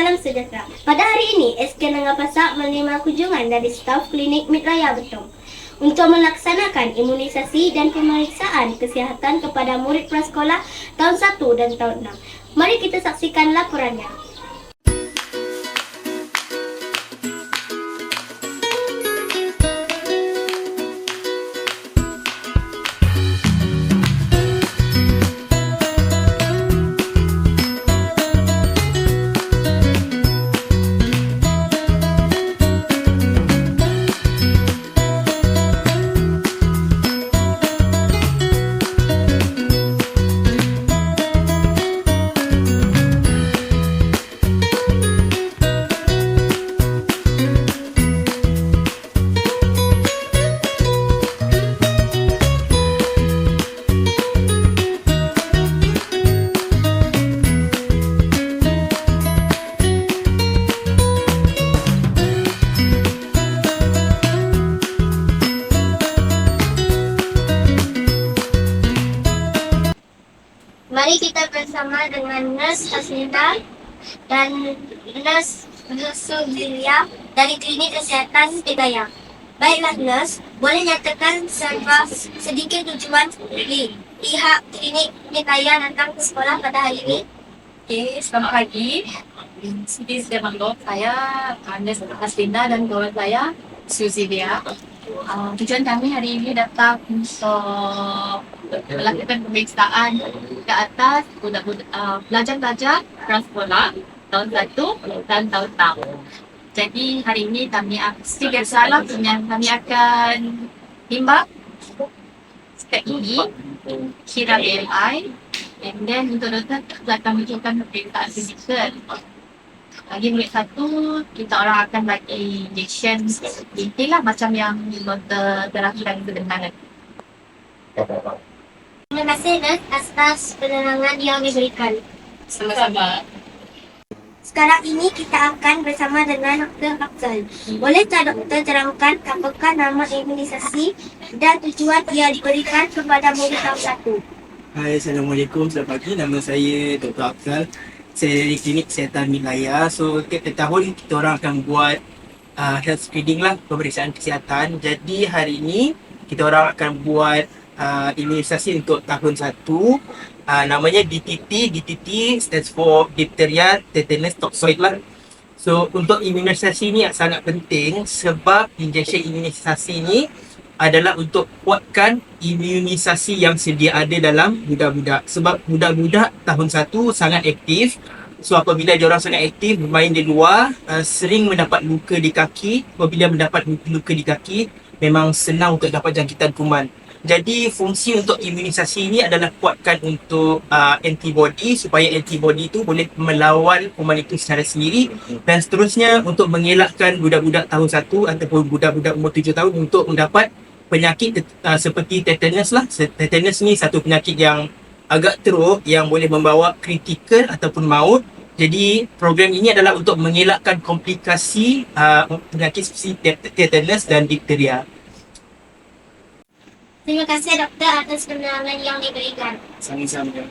salam sejahtera. Pada hari ini, SK Nangga Pasak menerima kunjungan dari staf klinik Mitraya Betong untuk melaksanakan imunisasi dan pemeriksaan kesihatan kepada murid prasekolah tahun 1 dan tahun 6. Mari kita saksikan laporannya. Mari kita bersama dengan Nurse Hasnita dan Nurse Zulia dari Klinik Kesihatan Hidayah. Baiklah Nurse, boleh nyatakan serba sedikit tujuan li- pihak Klinik Hidayah datang ke sekolah pada hari ini? Okay, selamat pagi. Saya maklum saya Anes Haslinda dan kawan saya Suzy. Uh, tujuan kami hari ini datang untuk melakukan pemeriksaan ke atas budak-budak uh, pelajar-pelajar prasekolah tahun 1 dan tahun 6. Jadi hari ini kami akan salah punya kami akan timbang spek gigi, kira BMI, and then untuk doktor akan menunjukkan pemeriksaan fizikal. Lagi murid satu, kita orang akan bagi injection inti lah macam yang doktor terapkan kedengaran. Terima kasih Nurse atas penerangan yang diberikan. Sama-sama. Sekarang ini kita akan bersama dengan Dr. Afzal. Boleh tak doktor terangkan apakah nama imunisasi dan tujuan ia diberikan kepada murid tahun satu? Hai, Assalamualaikum. Selamat pagi. Nama saya Dr. Afzal. Saya dari Klinik Kesihatan Milaya. So, tiap tahun kita orang akan buat uh, health screening lah, pemeriksaan kesihatan. Jadi, hari ini kita orang akan buat uh, imunisasi untuk tahun satu. Uh, namanya DTT. DTT stands for Diphtheria Tetanus Toxoid lah. So, untuk imunisasi ni sangat penting sebab injection imunisasi ni adalah untuk kuatkan imunisasi yang sedia ada dalam budak-budak. Sebab budak-budak tahun satu sangat aktif. So apabila dia orang sangat aktif bermain di luar, uh, sering mendapat luka di kaki. Apabila mendapat luka di kaki, memang senang untuk dapat jangkitan kuman. Jadi fungsi untuk imunisasi ini adalah kuatkan untuk uh, antibody supaya antibody itu boleh melawan kuman itu secara sendiri dan seterusnya untuk mengelakkan budak-budak tahun satu ataupun budak-budak umur tujuh tahun untuk mendapat penyakit uh, seperti tetanus lah. Tetanus ni satu penyakit yang agak teruk yang boleh membawa kritikal ataupun maut. Jadi program ini adalah untuk mengelakkan komplikasi uh, penyakit seperti tet- tetanus dan difteria. Terima kasih doktor atas penerangan yang diberikan. Sama-sama.